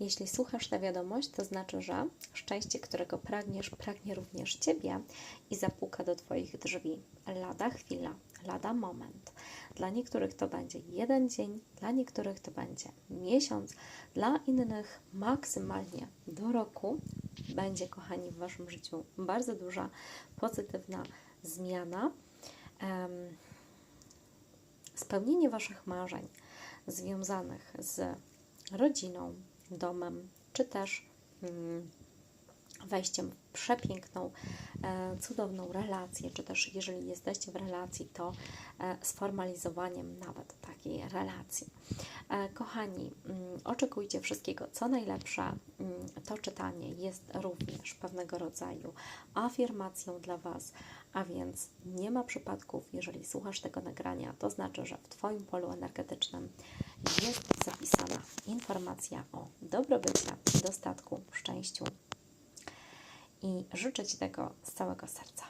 Jeśli słuchasz tę wiadomość, to znaczy, że szczęście, którego pragniesz, pragnie również Ciebie i zapuka do Twoich drzwi. Lada chwila, lada moment. Dla niektórych to będzie jeden dzień, dla niektórych to będzie miesiąc, dla innych maksymalnie do roku będzie, kochani, w Waszym życiu bardzo duża pozytywna zmiana. Em, spełnienie Waszych marzeń związanych z rodziną, domem, czy też mm, wejściem w przepiękną, e, cudowną relację, czy też jeżeli jesteście w relacji, to e, sformalizowaniem nawet takiej relacji. E, Kochani, mm, oczekujcie wszystkiego, co najlepsze. Mm, To czytanie jest również pewnego rodzaju afirmacją dla Was, a więc nie ma przypadków, jeżeli słuchasz tego nagrania, to znaczy, że w Twoim polu energetycznym jest zapisana informacja o dobrobycie, dostatku, szczęściu i życzę Ci tego z całego serca.